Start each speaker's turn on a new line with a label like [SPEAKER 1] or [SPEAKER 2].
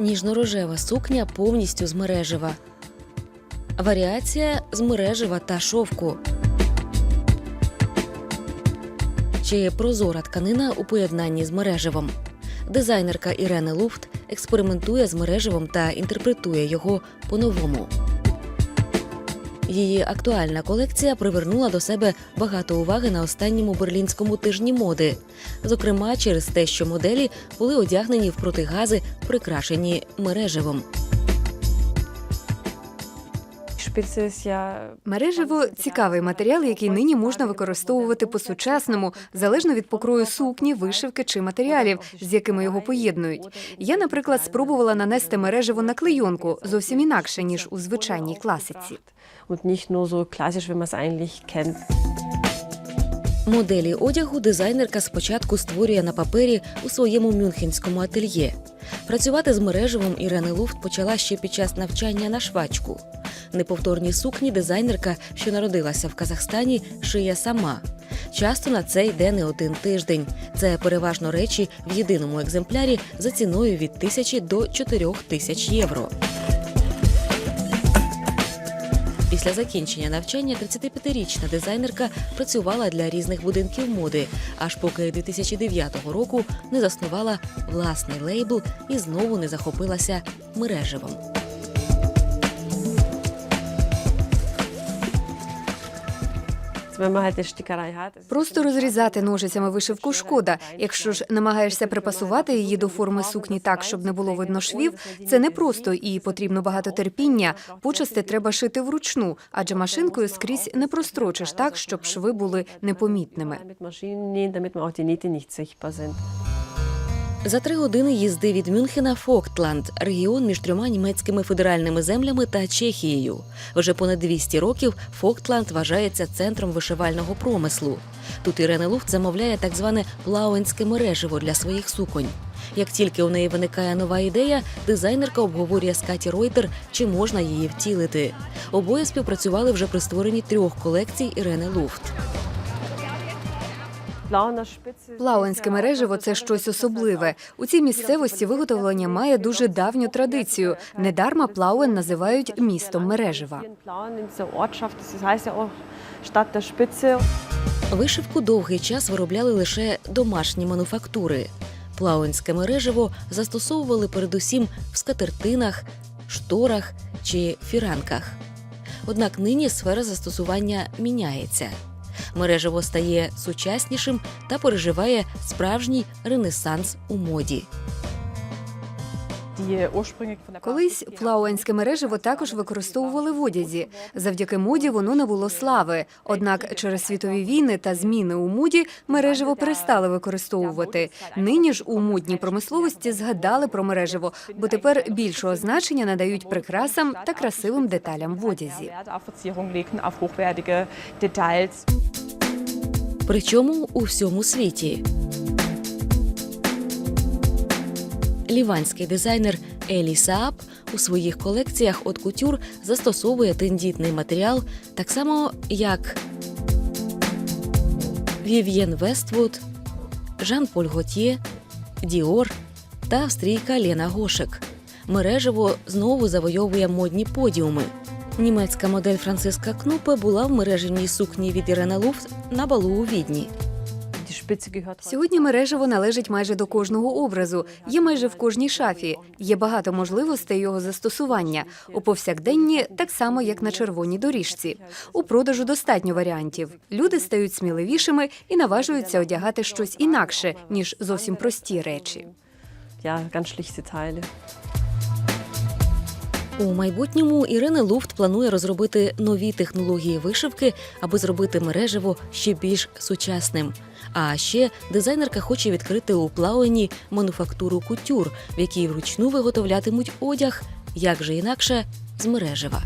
[SPEAKER 1] ніжно-рожева сукня повністю з мережева. Варіація з мережева та шовку. Чи прозора тканина у поєднанні з мережевом. Дизайнерка Ірени Луфт експериментує з мережевом та інтерпретує його по-новому. Її актуальна колекція привернула до себе багато уваги на останньому берлінському тижні моди, зокрема через те, що моделі були одягнені в протигази, прикрашені мережевом.
[SPEAKER 2] Мережево цікавий матеріал, який нині можна використовувати по-сучасному, залежно від покрою сукні, вишивки чи матеріалів, з якими його поєднують. Я, наприклад, спробувала нанести мережево на клейонку зовсім інакше ніж у звичайній класиці.
[SPEAKER 3] kennt.
[SPEAKER 1] Моделі одягу дизайнерка спочатку створює на папері у своєму мюнхенському ательє. Працювати з мережевом Ірени Луфт почала ще під час навчання на швачку. Неповторні сукні дизайнерка, що народилася в Казахстані, шиє сама. Часто на це йде не один тиждень. Це переважно речі в єдиному екземплярі за ціною від тисячі до чотирьох тисяч євро. Після закінчення навчання 35-річна дизайнерка працювала для різних будинків моди, аж поки 2009 року не заснувала власний лейбл і знову не захопилася мережевом.
[SPEAKER 2] Просто розрізати ножицями вишивку шкода. Якщо ж намагаєшся припасувати її до форми сукні так, щоб не було видно швів, це непросто і потрібно багато терпіння. Почасти треба шити вручну, адже машинкою скрізь не прострочиш так, щоб шви були непомітними.
[SPEAKER 1] За три години їзди від Мюнхена Фоктланд, регіон між трьома німецькими федеральними землями та Чехією. Вже понад 200 років Фоктланд вважається центром вишивального промислу. Тут Ірена Луфт замовляє так зване плауенське мереживо для своїх суконь. Як тільки у неї виникає нова ідея, дизайнерка обговорює з Каті Ройтер, чи можна її втілити. Обоє співпрацювали вже при створенні трьох колекцій Ірени Луфт.
[SPEAKER 2] Плауенське мереживо це щось особливе. У цій місцевості виготовлення має дуже давню традицію. Недарма Плауен називають містом
[SPEAKER 3] Spitze.
[SPEAKER 1] Вишивку довгий час виробляли лише домашні мануфактури. Плауенське мереживо застосовували передусім в скатертинах, шторах чи фіранках. Однак нині сфера застосування міняється. Мереживо стає сучаснішим та переживає справжній ренесанс у моді.
[SPEAKER 2] Колись плауенське мереживо також використовували в одязі. Завдяки моді воно набуло слави. Однак через світові війни та зміни у моді мереживо перестали використовувати. Нині ж у модній промисловості згадали про мереживо, бо тепер більшого значення надають прикрасам та красивим деталям в одязі.
[SPEAKER 1] Причому у всьому світі. Ліванський дизайнер Елі Саап у своїх колекціях от кутюр застосовує тендітний матеріал так само, як Вів'єн Вествуд, Жан-Поль Готьє, Діор та австрійка Лена Гошек. Мережево знову завойовує модні подіуми. Німецька модель Франциска Кнупе була в мережевній сукні від Ірена Луфт на балу у Відні.
[SPEAKER 2] Сьогодні мереживо належить майже до кожного образу, є майже в кожній шафі. Є багато можливостей його застосування у повсякденні, так само як на червоній доріжці. У продажу достатньо варіантів. Люди стають сміливішими і наважуються одягати щось інакше ніж зовсім прості речі.
[SPEAKER 3] ja ganz schlichte Teile.
[SPEAKER 1] У майбутньому Ірина Луфт планує розробити нові технології вишивки, аби зробити мережево ще більш сучасним. А ще дизайнерка хоче відкрити у плауені мануфактуру кутюр, в якій вручну виготовлятимуть одяг, як же інакше, з мережева.